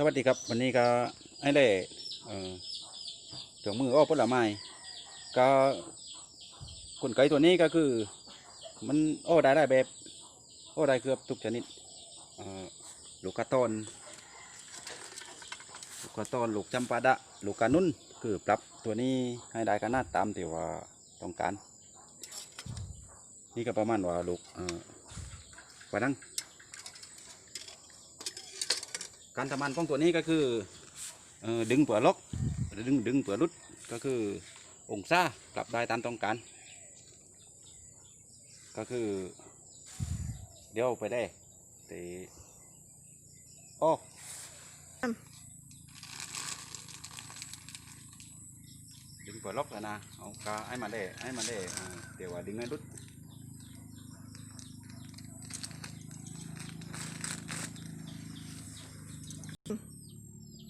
สวัสดีครับวันนี้ก็ไอ้เล่เออถึงมืออ้อผลไม้ก็คนไกตัวนี้ก็คือ มันอ้อได้ได้แบบอ้อได้เกือบทุกชนิดลูกกระตอนลูกกระตอนลูกจำปาดะลูกกระนุ่นคือปรับตัวนี้ให้ได้ขนาดตามที่ว่าต้องการ นี่ก็ประมาณว่าลูกเออกว่านั้น การทำงานของตัวนี้ก็คืออดึงเปลือกล็อกดึงดึงเปลือกรุดก็คือองศาปรับได้ตามต้องการก็คือเดี๋ยวไปได้แต่โอ้ดึงเปลือกล็อกแล้วนะเอากาให้มาได้ให้มาได้เดี๋ยวว่าดึงให้รุด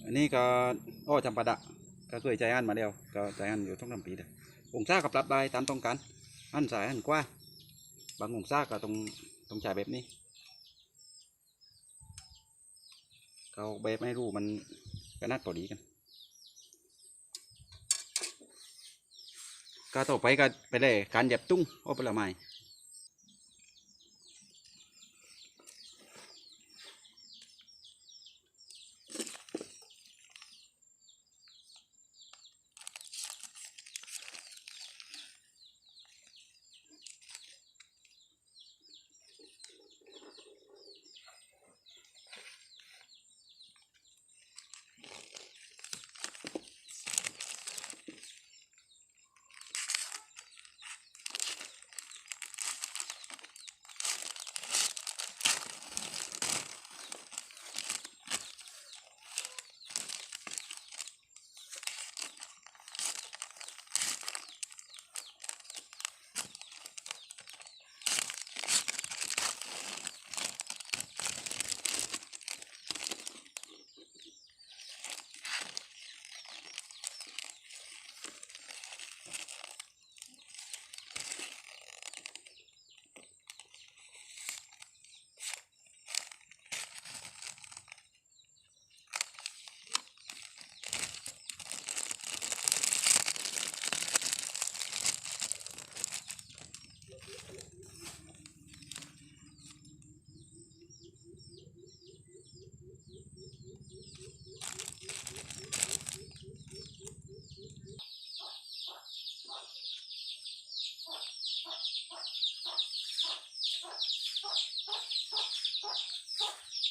อันนี้ก็อ้อจำปาดะก็เคยใจอันมาแล้วก็ใจอันอยู่ท้องลำปีเลยองศากับรับได้ตามต้องการอันสายอันกว่าบางองศาก็ต้องต้องจ่ายแบบนี้เขาแบบไม่รู้มันก็นัดพอดีกันก็ต่อไปก็ไปเลยการหย็บตุ้งโอ้ผลไม้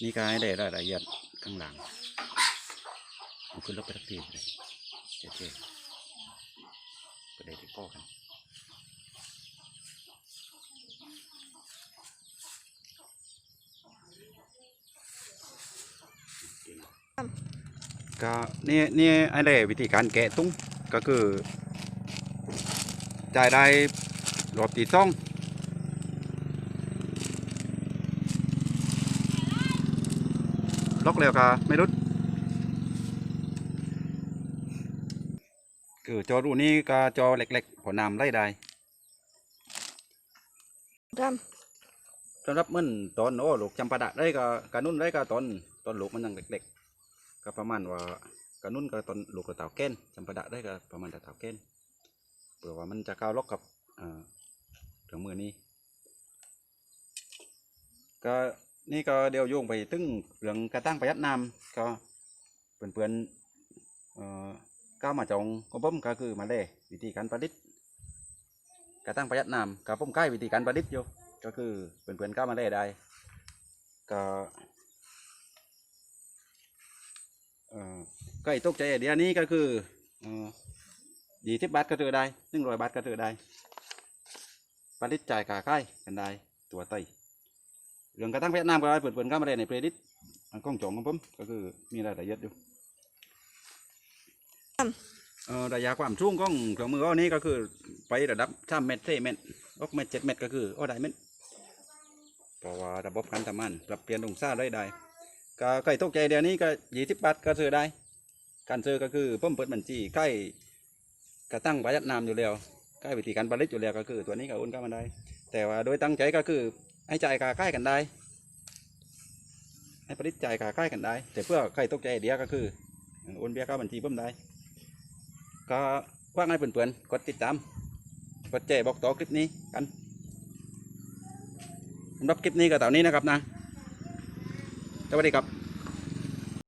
นี่ก็ให้ได้รายละเอียดข้างหลังมันขึ้นรถไปทักทีเลยเจ๊ๆก็ได้ที่ก้อกันก็นี่นี่ไอ้เล่วิธีการแกะตุ้งก็คือจ่ายได้รอบตีซ่อง ล็อกแล้วก็ไม่รุดคือจอรูนี้ก็จอเล็กๆผลนำไล่ได้ดสำหรับมันตอนโอ้ลูกจำปาดะได้ก็กระนุ่นได้ก็ตอนตอนลูกมันยังเล็กๆก็ประมาณว่ากระนุ่นก็ตอนลูกกระเต่าแก้นจำปาดะได้ก็ประมาณกระเต่าแก้นเผื่อว่ามันจะก้าวล็อกกับเอ่อถึงมือนี้ก็ นี่ก็เดี๋ยวโยงไปตึ้งเรื่องกระตั้งประหยัดน้ำก็เพื่อนๆเอ่อก้าวมาจองก็ผมก็คือมาเลยวิธีการประดิษฐ์กระตั้งประหยัดน้ำก็ผมใกล้วิธีการประดิษฐ์อยู่ก็คือเพื่อนๆก้าวมาได้ได้ก็เอ่อก็ไอ้ตกใจเดียวนี้ก็คือเอ่อยี่สิบบาทก็เจอได้หนึ่งร้อยบาทก็เจอได้ผลิตจ่ายกาค่ายกันได้ตัวไต เรื่องกระทั่งเวียดนามก็ได้เปิดเปิดเข้ามาได้ในเพลดิตอันกล้องจองของผมก็คือมีรายละเอียดอยู่เอ่อระยะความสูงของเครื่องมืออ้อนี้ก็คือไประดับสามเมตรสี่เมตรอกเมตรเจ็ดเมตรก็คืออ้อได้เมตรเพราะว่าระบบการทำงานปรับเปลี่ยนองศาได้ได้ก็ไก่ตกใจเดี๋ยวนี้ก็ยี่สิบบาทก็ซื้อได้ การซื้อก็คือเพิ่มเปิดบัญชีใกล้กระตั้งประหยัดน้ำอยู่แล้วใกล้วิธีการผลิตอยู่แล้วก็คือ ตัวนี้ก็โอนเข้ามาได้ แต่ว่าโดยตั้งใจก็คือ ให้จ่ายค่าใกล้กันได้ ให้ผลิตจ่ายค่าใกล้กันได้ แต่เพื่อใครตกใจเดียก็คือโอนเบี้ยเข้าบัญชีผมได้ ก็ว่างให้เปื่อนๆกดติดตามกดแจบอกต่อคลิปนี้กันสำหรับคลิปนี้ก็เต่านี้นะครับนะสวัสดีครับ